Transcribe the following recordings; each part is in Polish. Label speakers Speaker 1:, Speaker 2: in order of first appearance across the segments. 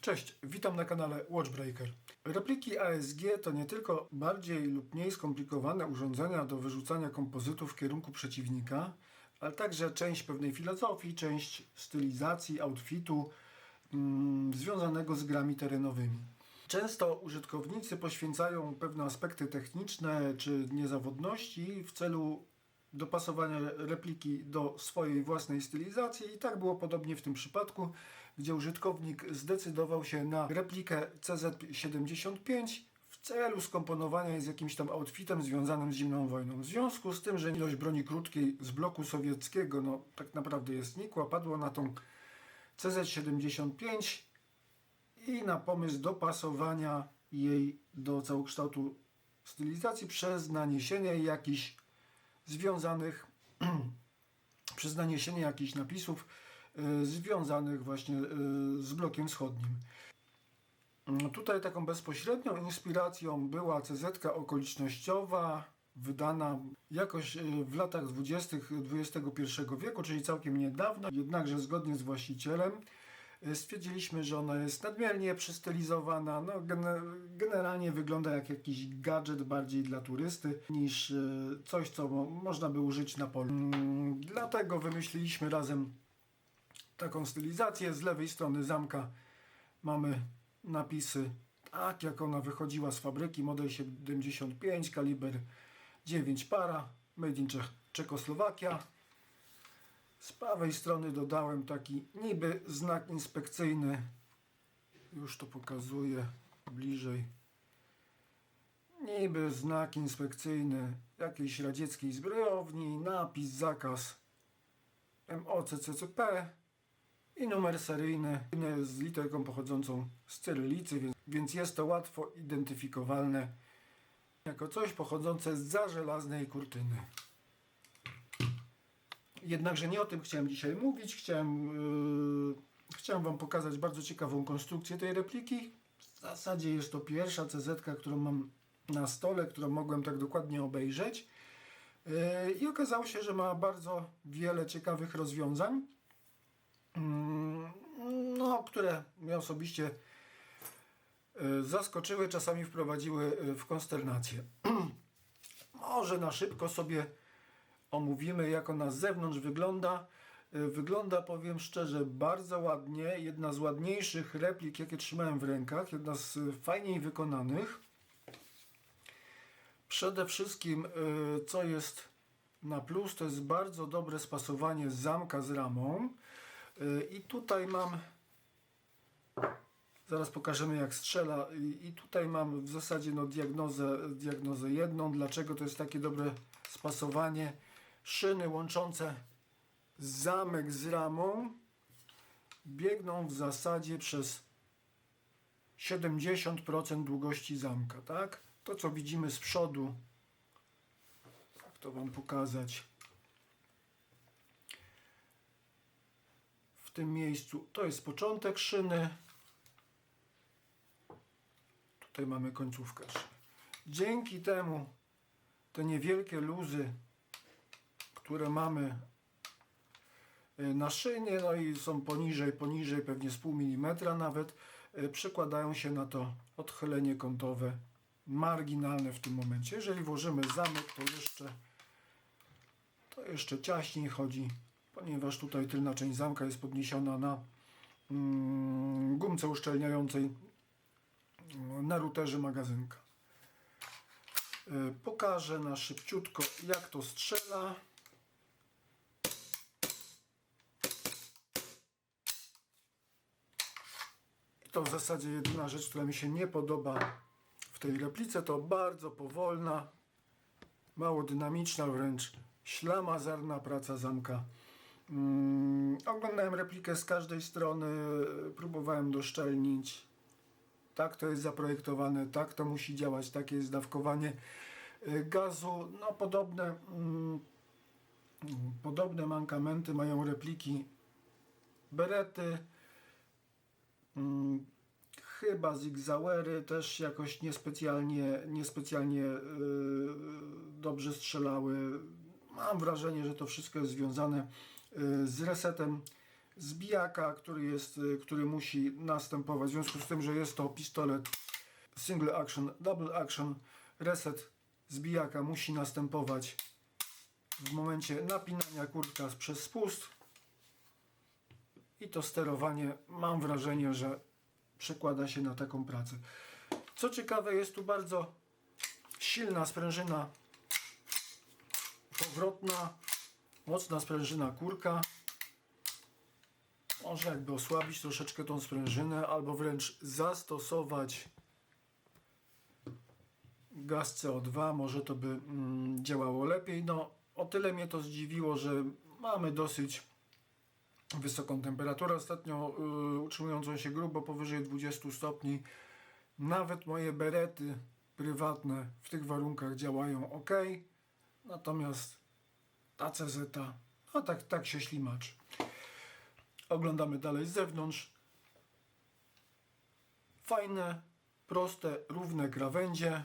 Speaker 1: Cześć, witam na kanale Watchbreaker. Repliki ASG to nie tylko bardziej lub mniej skomplikowane urządzenia do wyrzucania kompozytów w kierunku przeciwnika, ale także część pewnej filozofii, część stylizacji, outfitu mm, związanego z grami terenowymi. Często użytkownicy poświęcają pewne aspekty techniczne czy niezawodności w celu dopasowania repliki do swojej własnej stylizacji i tak było podobnie w tym przypadku, gdzie użytkownik zdecydował się na replikę CZ75 w celu skomponowania jej z jakimś tam outfitem związanym z zimną wojną. W związku z tym, że ilość broni krótkiej z bloku sowieckiego no, tak naprawdę jest nikła, padło na tą CZ75 i na pomysł dopasowania jej do całokształtu stylizacji przez naniesienie jakichś związanych przez naniesienie jakichś napisów związanych właśnie y, z blokiem wschodnim. Mm, Tutaj taką bezpośrednią inspiracją była CZ okolicznościowa, wydana jakoś y, w latach 20. XXI wieku, czyli całkiem niedawno, jednakże zgodnie z właścicielem stwierdziliśmy, że ona jest nadmiernie przystylizowana. No, gene- generalnie wygląda jak jakiś gadżet bardziej dla turysty niż coś, co mo- można by użyć na polu. Mm, Dlatego wymyśliliśmy razem taką stylizację. Z lewej strony zamka mamy napisy tak jak ona wychodziła z fabryki, model 75, kaliber 9 para, made in Czech, Czechoslowakia. Z prawej strony dodałem taki niby znak inspekcyjny. Już to pokazuję bliżej. Niby znak inspekcyjny jakiejś radzieckiej zbrojowni, napis zakaz MOCCCP i numer seryjny z literką pochodzącą z cyrylicy, więc- więc jest to łatwo identyfikowalne jako coś pochodzące z żelaznej kurtyny. Jednakże nie o tym chciałem dzisiaj mówić. Chciałem, yy, chciałem Wam pokazać bardzo ciekawą konstrukcję tej repliki. W zasadzie jest to pierwsza CZ, którą mam na stole, którą mogłem tak dokładnie obejrzeć. Yy, I okazało się, że ma bardzo wiele ciekawych rozwiązań, no, które mnie osobiście yy, zaskoczyły, czasami wprowadziły yy, w konsternację. Może na szybko sobie omówimy, jak ona z zewnątrz wygląda. Y, Wygląda, powiem szczerze, bardzo ładnie. Jedna z ładniejszych replik, jakie trzymałem w rękach. Jedna z y, fajniej wykonanych. Przede wszystkim, y, co jest na plus, to jest bardzo dobre spasowanie zamka z ramą. I tutaj mam Zaraz pokażemy jak strzela i, tutaj mam w zasadzie no, diagnozę, diagnozę jedną, dlaczego to jest takie dobre spasowanie. Szyny łączące zamek z ramą biegną w zasadzie przez 70% długości zamka, tak? To co widzimy z przodu, to Wam pokazać, w tym miejscu, to jest początek szyny, Tutaj mamy końcówkę. Dzięki temu te niewielkie luzy, które mamy y, na szynie, no i są poniżej, poniżej pewnie z pół milimetra nawet, y, przekładają się na to odchylenie kątowe marginalne w tym momencie. Jeżeli włożymy zamek, to jeszcze to jeszcze ciaśniej chodzi, ponieważ tutaj tylna część zamka jest podniesiona na mm, gumce uszczelniającej na routerze magazynka. Y, Pokażę na szybciutko jak to strzela. To w zasadzie jedyna rzecz, która mi się nie podoba w tej replice, to bardzo powolna, mało dynamiczna, wręcz ślamazarna praca zamka. Mm, oglądałem replikę z każdej strony, próbowałem doszczelnić, tak to jest zaprojektowane, tak to musi działać, takie jest dawkowanie y, gazu. No podobne, mm, podobne mankamenty mają repliki Berety, mm, chyba Zigzauery też jakoś niespecjalnie, niespecjalnie yy, dobrze strzelały. Mam wrażenie, że to wszystko jest związane z resetem zbijaka, który, jest, y, który musi następować. W związku z tym, że jest to pistolet single action, double action, reset zbijaka musi następować w momencie napinania kurtka przez spust. I to sterowanie mam wrażenie, że przekłada się na taką pracę. Co ciekawe, jest tu bardzo silna sprężyna powrotna, mocna sprężyna kurka. Można jakby osłabić troszeczkę tą sprężynę, albo wręcz zastosować gaz CO2, może to by mm, działało lepiej. No, o tyle mnie to zdziwiło, że mamy dosyć wysoką temperaturę, ostatnio y, utrzymującą się grubo powyżej 20 stopni. Nawet moje berety prywatne w tych warunkach działają ok, natomiast ta CZ, no tak, tak się ślimacz. Oglądamy dalej z zewnątrz. Fajne, proste, równe krawędzie.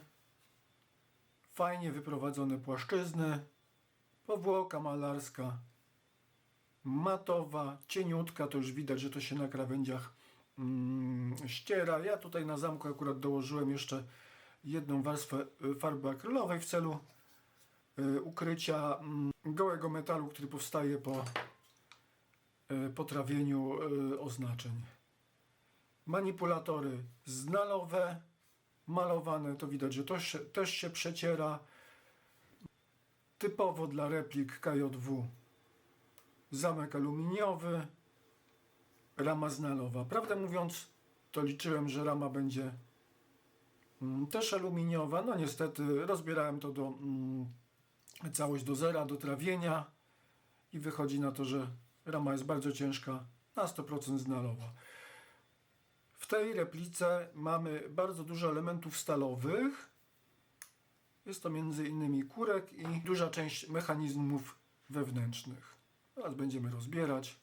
Speaker 1: Fajnie wyprowadzone płaszczyzny. Powłoka malarska. Matowa, cieniutka, to już widać, że to się na krawędziach mm, ściera. Ja tutaj na zamku akurat dołożyłem jeszcze jedną warstwę y, farby akrylowej w celu ukrycia mm, gołego metalu, który powstaje po y, potrawieniu y, oznaczeń. Manipulatory znalowe, malowane, to widać, że to się, też się przeciera. Typowo dla replik KJW zamek aluminiowy, rama znalowa. Prawdę mówiąc, to liczyłem, że rama będzie mm, też aluminiowa. No niestety rozbierałem to do mm, całość do zera, do trawienia i wychodzi na to, że rama jest bardzo ciężka, na 100% znalowa. W tej replice mamy bardzo dużo elementów stalowych. Jest to innymi kurek i duża część mechanizmów wewnętrznych. Teraz będziemy rozbierać.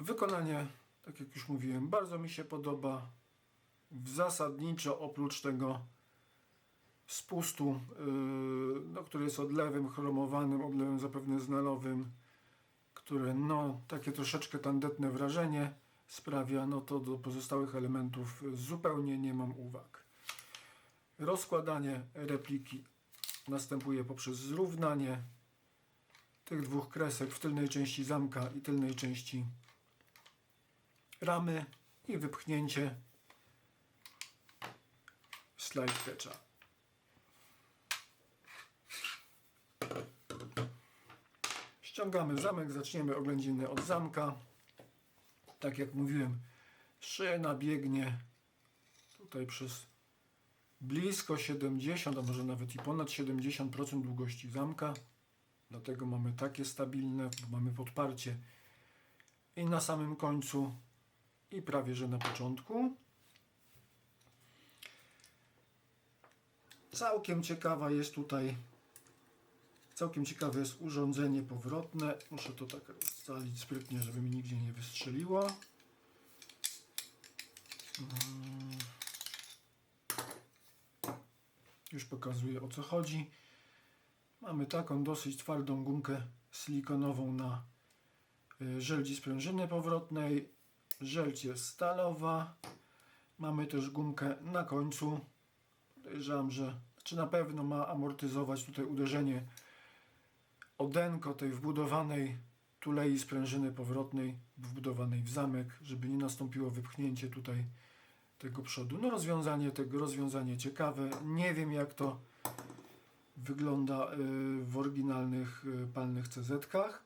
Speaker 1: Wykonanie, tak jak już mówiłem, bardzo mi się podoba. Zasadniczo oprócz tego spustu, yy, no, który jest odlewem chromowanym, odlewem zapewne znalowym, które no, takie troszeczkę tandetne wrażenie sprawia, no to do pozostałych elementów zupełnie nie mam uwag. Rozkładanie repliki następuje poprzez zrównanie tych dwóch kresek w tylnej części zamka i tylnej części ramy i wypchnięcie slide catcha. Ściągamy zamek, zaczniemy oględziny od zamka. Tak jak mówiłem, szyna biegnie tutaj przez blisko 70, a może nawet i ponad 70% długości zamka. Dlatego mamy takie stabilne, mamy podparcie i na samym końcu i prawie że na początku. Całkiem ciekawa jest tutaj całkiem ciekawe jest urządzenie powrotne. Muszę to tak rozcalić sprytnie, żeby mi nigdzie nie wystrzeliło. Mm. Już pokazuję o co chodzi. Mamy taką dosyć twardą gumkę silikonową na y, żeldzi sprężyny powrotnej. Żeldź jest stalowa. Mamy też gumkę na końcu. Podejrzewam, że czy na pewno ma amortyzować tutaj uderzenie odenko tej wbudowanej tulei sprężyny powrotnej, wbudowanej w zamek, żeby nie nastąpiło wypchnięcie tutaj tego przodu. No rozwiązanie tego, rozwiązanie ciekawe. Nie wiem jak to wygląda y, w oryginalnych y, palnych CZ-kach.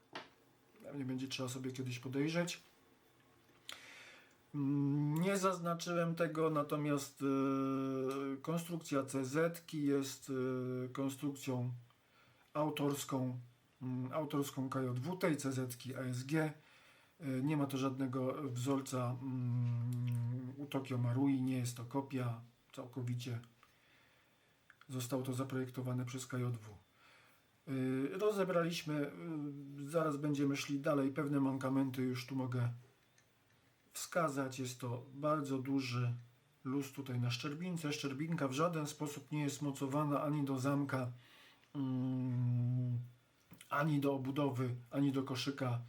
Speaker 1: Pewnie będzie trzeba sobie kiedyś podejrzeć. Mm, Nie zaznaczyłem tego, natomiast y, konstrukcja CZ jest konstrukcją autorską, autorską KJW, tej CZ ASG. Y, Nie ma to żadnego wzorca mm, u Tokio Marui, nie jest to kopia, całkowicie zostało to zaprojektowane przez KJW. Y, Rozebraliśmy, y, zaraz będziemy szli dalej, pewne mankamenty już tu mogę wskazać. Jest to bardzo duży luz tutaj na szczerbince. Szczerbinka w żaden sposób nie jest mocowana ani do zamka, mm, ani do obudowy, ani do koszyka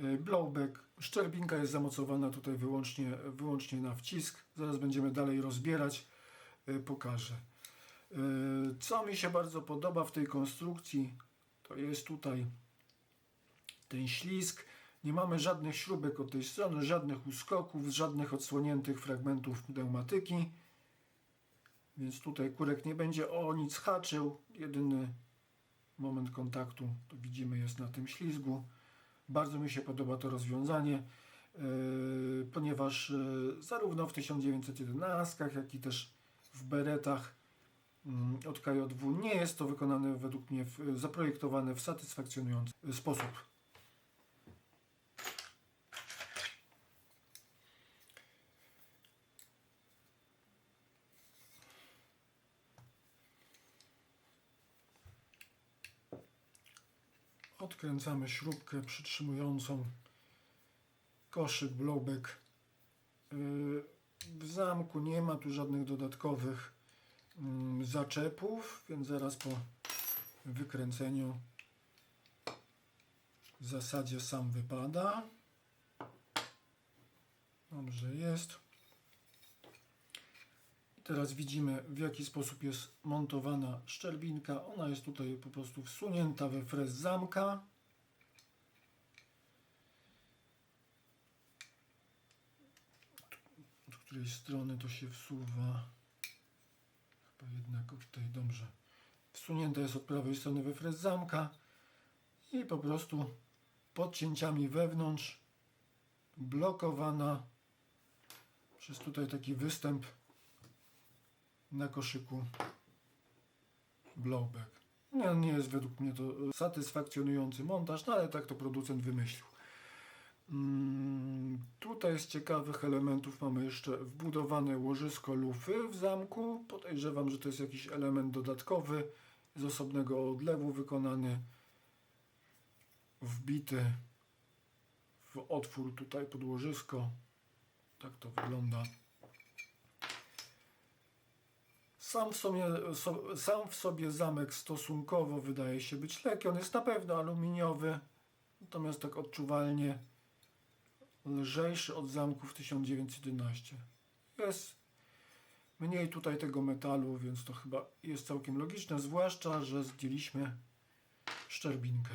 Speaker 1: y, blowback. Szczerbinka jest zamocowana tutaj wyłącznie, wyłącznie na wcisk. Zaraz będziemy dalej rozbierać. Y, Pokażę. Y, Co mi się bardzo podoba w tej konstrukcji, to jest tutaj ten ślizg. Nie mamy żadnych śrubek od tej strony, żadnych uskoków, żadnych odsłoniętych fragmentów pneumatyki. Więc tutaj kurek nie będzie o nic haczył. Jedyny moment kontaktu, to widzimy, jest na tym ślizgu. Bardzo mi się podoba to rozwiązanie, yy, ponieważ yy, zarówno w 1911, jak i też w beretach mm, od KJW nie jest to wykonane według mnie, w, zaprojektowane w satysfakcjonujący sposób. Odkręcamy śrubkę przytrzymującą koszyk blowback. Yy, W zamku nie ma tu żadnych dodatkowych mm, zaczepów, więc zaraz po wykręceniu w zasadzie sam wypada. Dobrze jest. Teraz widzimy w jaki sposób jest montowana szczerbinka. Ona jest tutaj po prostu wsunięta we frez zamka. Od której strony to się wsuwa? Chyba jednak tej, dobrze. Wsunięta jest od prawej strony we frez zamka i po prostu podcięciami wewnątrz blokowana przez tutaj taki występ na koszyku blowback. Nie, nie jest według mnie to satysfakcjonujący montaż, no ale tak to producent wymyślił. Mm, tutaj z ciekawych elementów mamy jeszcze wbudowane łożysko lufy w zamku. Podejrzewam, że to jest jakiś element dodatkowy z osobnego odlewu wykonany, wbity w otwór tutaj pod łożysko. Tak to wygląda. Sam w, sobie, so, sam w sobie zamek stosunkowo wydaje się być lekki. On jest na pewno aluminiowy, natomiast tak odczuwalnie lżejszy od zamków 1911. Jest mniej tutaj tego metalu, więc to chyba jest całkiem logiczne, zwłaszcza, że zdjęliśmy szczerbinkę.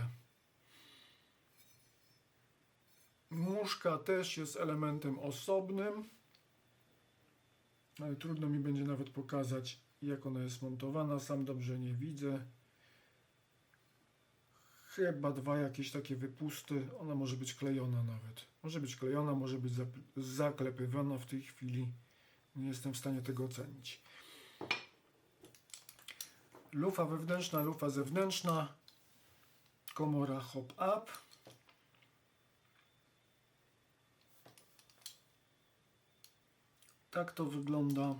Speaker 1: Muszka też jest elementem osobnym. Ale trudno mi będzie nawet pokazać, jak ona jest montowana. Sam dobrze nie widzę. Chyba dwa jakieś takie wypusty. Ona może być klejona nawet. Może być klejona, może być zaklepywana w tej chwili. Nie jestem w stanie tego ocenić. Lufa wewnętrzna, lufa zewnętrzna. Komora hop up. Tak to wygląda.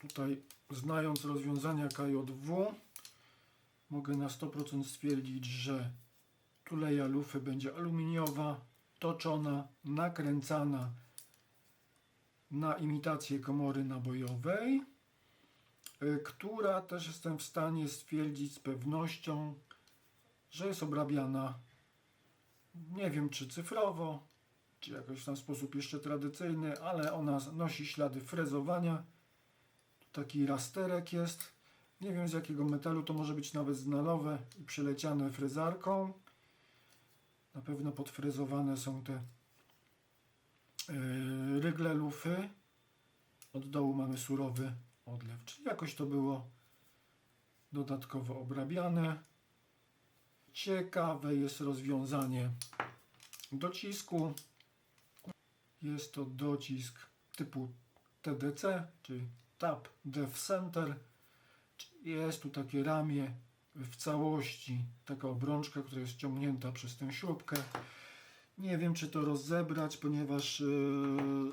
Speaker 1: Tutaj, znając rozwiązania KJW, mogę na 100% stwierdzić, że tuleja lufy będzie aluminiowa, toczona, nakręcana na imitację komory nabojowej, y, która też jestem w stanie stwierdzić z pewnością, że jest obrabiana nie wiem czy cyfrowo, czy jakoś w ten sposób jeszcze tradycyjny, ale ona nosi ślady frezowania. Taki rasterek jest. Nie wiem z jakiego metalu, to może być nawet znalowe i przeleciane frezarką. Na pewno podfrezowane są te yy, rygle lufy. Od dołu mamy surowy odlew, czyli jakoś to było dodatkowo obrabiane. Ciekawe jest rozwiązanie docisku. Jest to docisk typu TDC, czyli Tap Dev Center. Jest tu takie ramię w całości, taka obrączka, która jest ciągnięta przez tę śrubkę. Nie wiem, czy to rozebrać, ponieważ yy,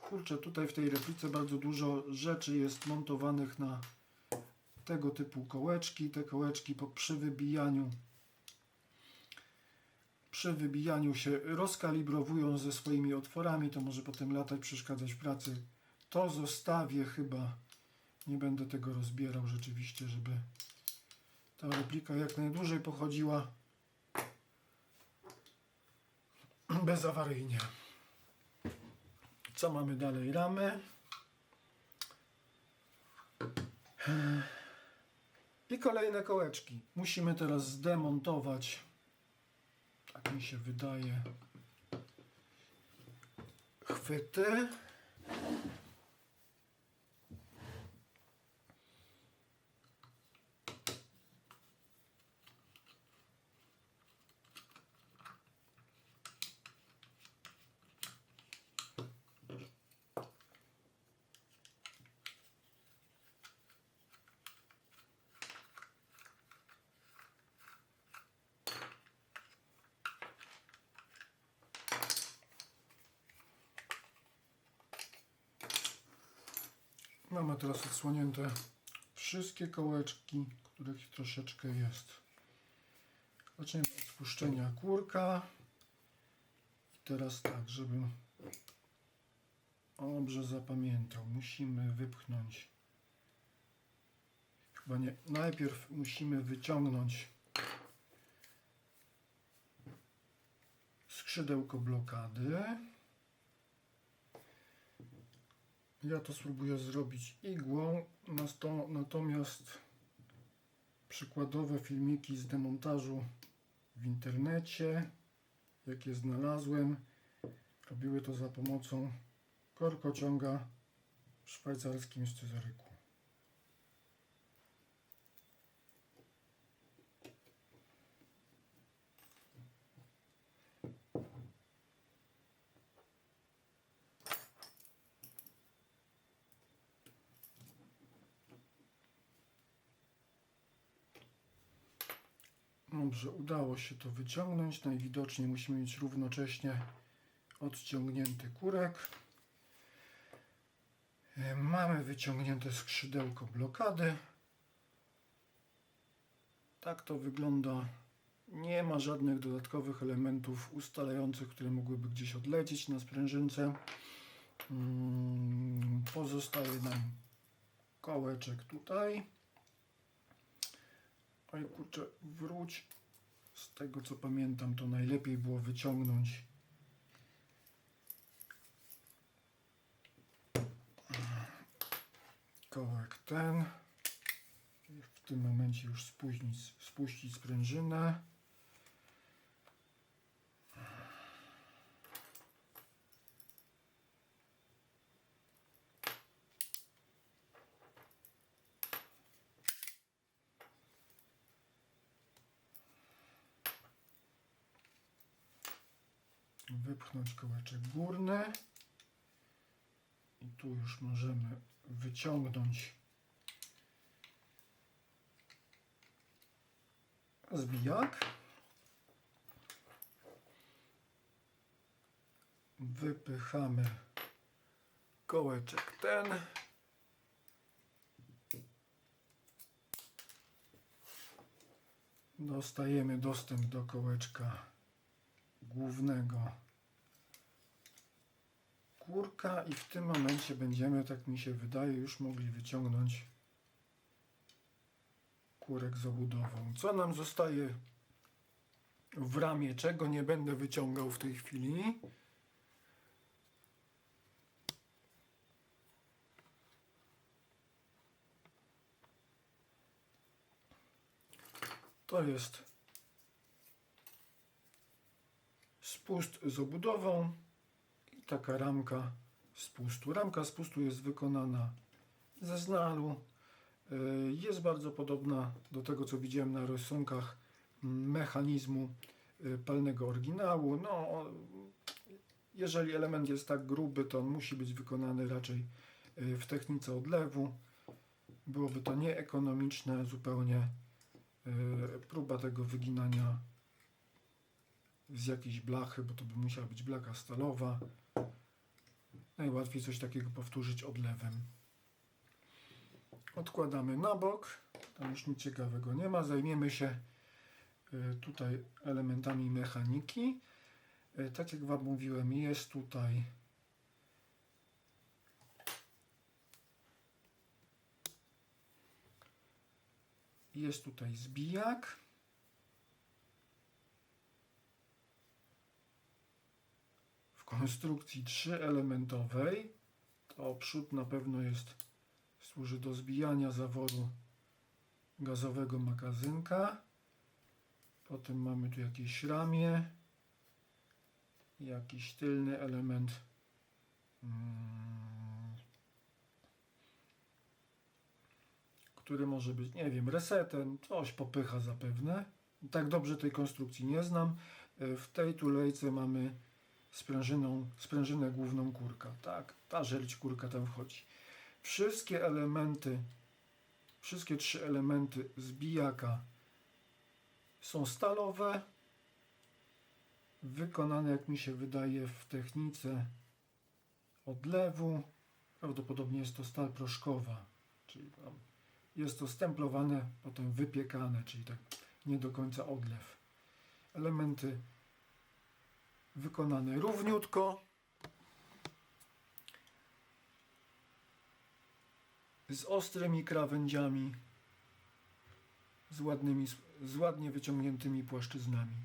Speaker 1: kurczę, tutaj w tej replice bardzo dużo rzeczy jest montowanych na tego typu kołeczki. Te kołeczki po przy wybijaniu przy wybijaniu się rozkalibrowują ze swoimi otworami, to może potem latać, przeszkadzać w pracy. To zostawię chyba. Nie będę tego rozbierał rzeczywiście, żeby ta replika jak najdłużej pochodziła bezawaryjnie. Co mamy dalej? Ramy. I kolejne kołeczki. Musimy teraz zdemontować, tak mi się wydaje, chwyty. Mamy teraz odsłonięte wszystkie kołeczki, których troszeczkę jest. Zaczniemy od spuszczenia kurka. I teraz tak, żebym dobrze zapamiętał, musimy wypchnąć. Chyba nie. Najpierw musimy wyciągnąć skrzydełko blokady. Ja to spróbuję zrobić igłą, natomiast przykładowe filmiki z demontażu w internecie, jakie znalazłem, robiły to za pomocą korkociąga w szwajcarskim scyzoryku. Dobrze, udało się to wyciągnąć. Najwidoczniej musimy mieć równocześnie odciągnięty kurek. E, Mamy wyciągnięte skrzydełko blokady. Tak to wygląda. Nie ma żadnych dodatkowych elementów ustalających, które mogłyby gdzieś odlecieć na sprężynce. Mm, Pozostaje nam kołeczek tutaj. Oj kurczę, wróć. Z tego co pamiętam, to najlepiej było wyciągnąć kołek ten. W tym momencie już spuścić, spuścić sprężynę. Wypchnąć kołeczek górny i tu już możemy wyciągnąć zbijak. Wypychamy kołeczek ten. Dostajemy dostęp do kołeczka głównego kurka i w tym momencie będziemy, tak mi się wydaje, już mogli wyciągnąć kurek z obudową. Co nam zostaje w ramie, czego nie będę wyciągał w tej chwili? To jest spust z obudową taka ramka z pustu. Ramka z pustu jest wykonana ze znalu. Y, Jest bardzo podobna do tego, co widziałem na rysunkach mechanizmu y, palnego oryginału. No, jeżeli element jest tak gruby, to on musi być wykonany raczej y, w technice odlewu. Byłoby to nieekonomiczne zupełnie. Próba tego wyginania z jakiejś blachy, bo to by musiała być blacha stalowa. Najłatwiej coś takiego powtórzyć odlewem. Odkładamy na bok. Tam już nic ciekawego nie ma. Zajmiemy się y, tutaj elementami mechaniki. Y, Tak jak Wam mówiłem, jest tutaj Jest tutaj zbijak. Konstrukcji trzyelementowej. To przód na pewno jest, służy do zbijania zaworu gazowego magazynka. Potem mamy tu jakieś ramię. Jakiś tylny element. mm, który może być, nie wiem, resetem, coś popycha zapewne. Tak dobrze tej konstrukcji nie znam. E, W tej tulejce mamy sprężyną, sprężynę główną kurka. Tak, ta żelć kurka tam wchodzi. Wszystkie elementy, wszystkie trzy elementy zbijaka są stalowe, wykonane, jak mi się wydaje, w technice odlewu. Prawdopodobnie jest to stal proszkowa, czyli jest to stemplowane, potem wypiekane, czyli tak nie do końca odlew. Elementy wykonane równiutko. Z ostrymi krawędziami, z, ładnymi, z ładnie wyciągniętymi płaszczyznami.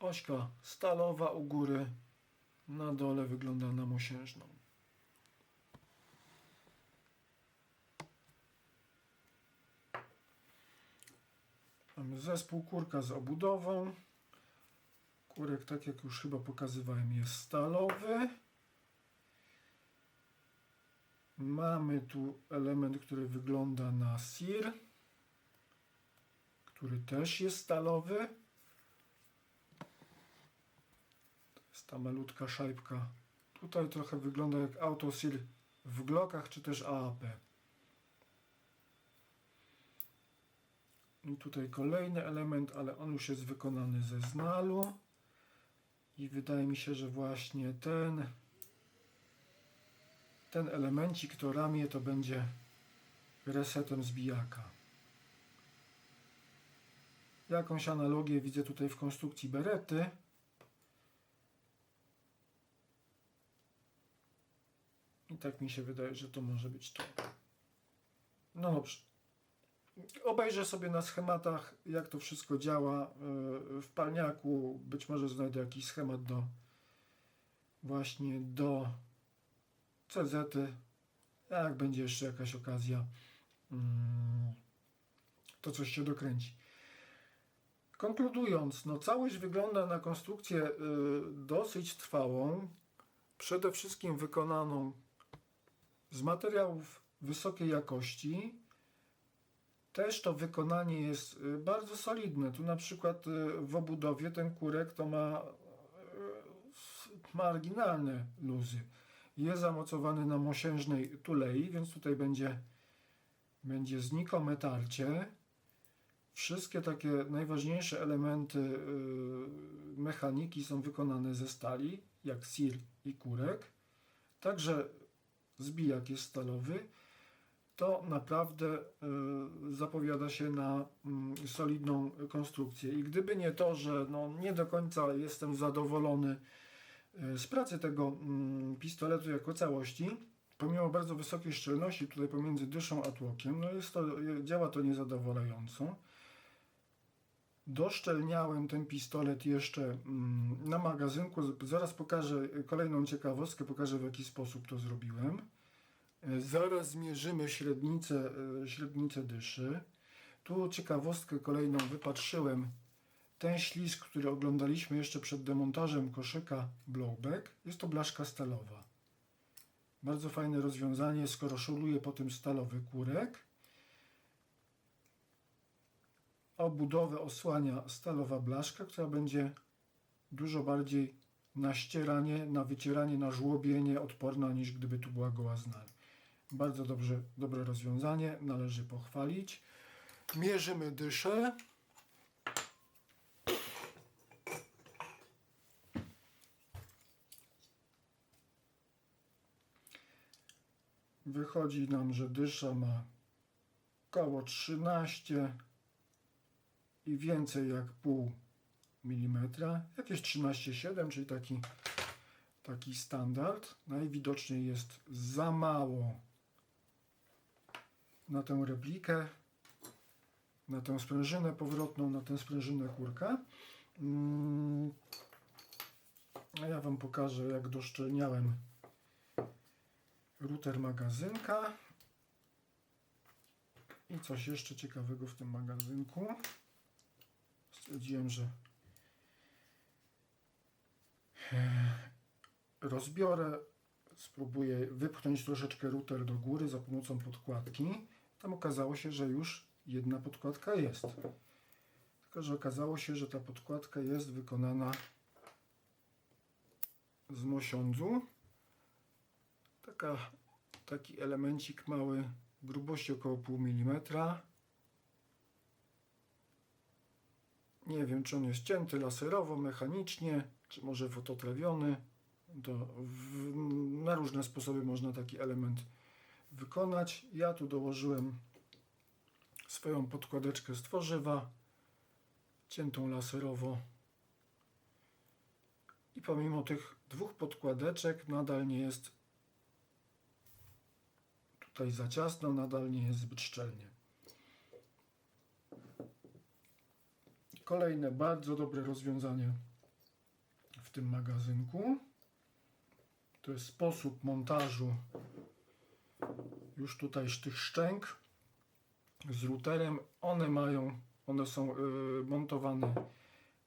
Speaker 1: Ośka stalowa u góry, na dole wygląda na mosiężną. Mamy zespół kurka z obudową. Kurek, tak jak już chyba pokazywałem, jest stalowy. Mamy tu element, który wygląda na sir, który też jest stalowy. To jest ta malutka szajbka. Tutaj trochę wygląda jak autosir w Glockach czy też AAP. I tutaj kolejny element, ale on już jest wykonany ze znalu. I wydaje mi się, że właśnie ten ten elemencik, to ramię, to będzie resetem zbijaka. Jakąś analogię widzę tutaj w konstrukcji berety. I tak mi się wydaje, że to może być to. No dobrze. Obejrzę sobie na schematach, jak to wszystko działa yy, w palniaku. Być może znajdę jakiś schemat do właśnie do CZ. Jak będzie jeszcze jakaś okazja, mm, to coś się dokręci. Konkludując, no całość wygląda na konstrukcję y, dosyć trwałą, przede wszystkim wykonaną z materiałów wysokiej jakości. Też to wykonanie jest y, bardzo solidne. Tu na przykład y, w obudowie ten kurek to ma y, marginalne luzy. Jest zamocowany na mosiężnej tulei, więc tutaj będzie, będzie znikome tarcie. Wszystkie takie najważniejsze elementy mechaniki są wykonane ze stali, jak sir i kurek. Także zbijak jest stalowy. To naprawdę y, zapowiada się na mm, solidną konstrukcję. I gdyby nie to, że no, nie do końca jestem zadowolony y, z pracy tego mm, pistoletu jako całości, pomimo bardzo wysokiej szczelności tutaj pomiędzy dyszą a tłokiem, no jest to, działa to niezadowalająco. Doszczelniałem ten pistolet jeszcze mm, na magazynku. Zaraz pokażę kolejną ciekawostkę, pokażę w jaki sposób to zrobiłem. Zaraz zmierzymy średnicę, e, średnicę dyszy. Tu ciekawostkę kolejną wypatrzyłem. Ten ślizg, który oglądaliśmy jeszcze przed demontażem koszyka Blowback, jest to blaszka stalowa. Bardzo fajne rozwiązanie, skoro szoruje po tym stalowy kurek. Obudowę osłania stalowa blaszka, która będzie dużo bardziej na ścieranie, na wycieranie, na żłobienie odporna niż gdyby tu była goła znal. Bardzo dobrze, dobre rozwiązanie, należy pochwalić. Mierzymy dyszę. Wychodzi nam, że dysza ma około 13 i więcej jak pół milimetra. Jakieś 13,7, czyli taki, taki standard. Najwidoczniej jest za mało na tę replikę, na tę sprężynę powrotną, na tę sprężynę kurka. Mm, A ja Wam pokażę, jak doszczelniałem router magazynka. I coś jeszcze ciekawego w tym magazynku. Stwierdziłem, że e, rozbiorę, spróbuję wypchnąć troszeczkę router do góry za pomocą podkładki. Tam okazało się, że już jedna podkładka jest. Tylko, że okazało się, że ta podkładka jest wykonana z mosiądzu. Taka, taki elemencik mały, grubości około pół milimetra. Nie wiem, czy on jest cięty laserowo, mechanicznie, czy może fototrawiony. To w, na różne sposoby można taki element wykonać. Ja tu dołożyłem swoją podkładeczkę z tworzywa, ciętą laserowo. I pomimo tych dwóch podkładeczek nadal nie jest tutaj za ciasno, nadal nie jest zbyt szczelnie. Kolejne bardzo dobre rozwiązanie w tym magazynku to jest sposób montażu już tutaj tych szczęk z routerem. One mają, one są y, montowane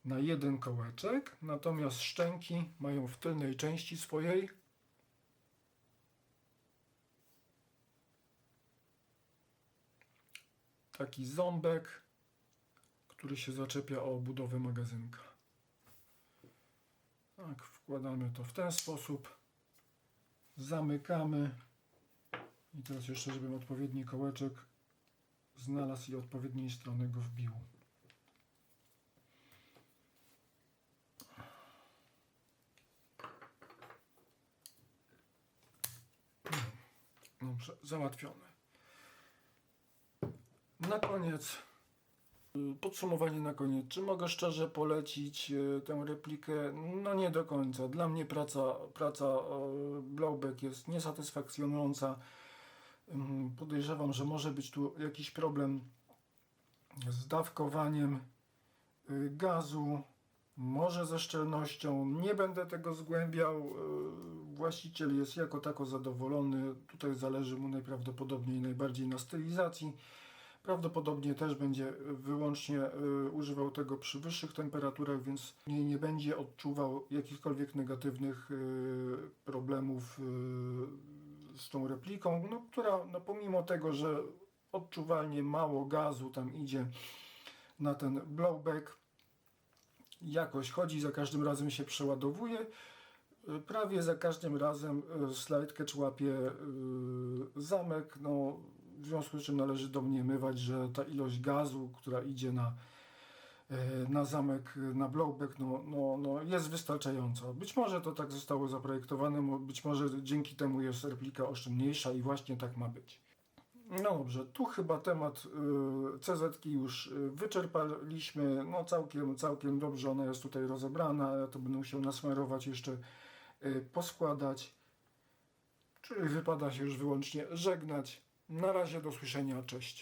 Speaker 1: na jeden kołeczek, natomiast szczęki mają w tylnej części swojej taki ząbek, który się zaczepia o obudowę magazynka. Tak, wkładamy to w ten sposób, zamykamy i teraz jeszcze, żebym odpowiedni kołeczek znalazł i odpowiedniej strony go wbił. Dobrze, załatwione. Na koniec, podsumowanie na koniec. Czy mogę szczerze polecić y, tę replikę? No nie do końca. Dla mnie praca, praca y, Blowback jest niesatysfakcjonująca. Podejrzewam, że może być tu jakiś problem z dawkowaniem y, gazu, może ze szczelnością. Nie będę tego zgłębiał. Y, Właściciel jest jako tako zadowolony. Tutaj zależy mu najprawdopodobniej najbardziej na stylizacji. Prawdopodobnie też będzie wyłącznie y, używał tego przy wyższych temperaturach, więc nie, nie będzie odczuwał jakichkolwiek negatywnych problemów z tą repliką, no, która no, pomimo tego, że odczuwalnie mało gazu tam idzie na ten blowback, jakoś chodzi, za każdym razem się przeładowuje. Prawie za każdym razem y, slide catch łapie y, zamek, no, w związku z czym należy domniemywać, że ta ilość gazu, która idzie na, na zamek, y, na blowback, no, no, no, jest wystarczająca. Być może to tak zostało zaprojektowane, być może dzięki temu jest replika oszczędniejsza i właśnie tak ma być. No dobrze, tu chyba temat y, CZ już wyczerpaliśmy. No całkiem, całkiem dobrze ona jest tutaj rozebrana. Ja to będę musiał nasmarować jeszcze, y, poskładać. Czyli wypada się już wyłącznie żegnać. Na razie do słyszenia, cześć.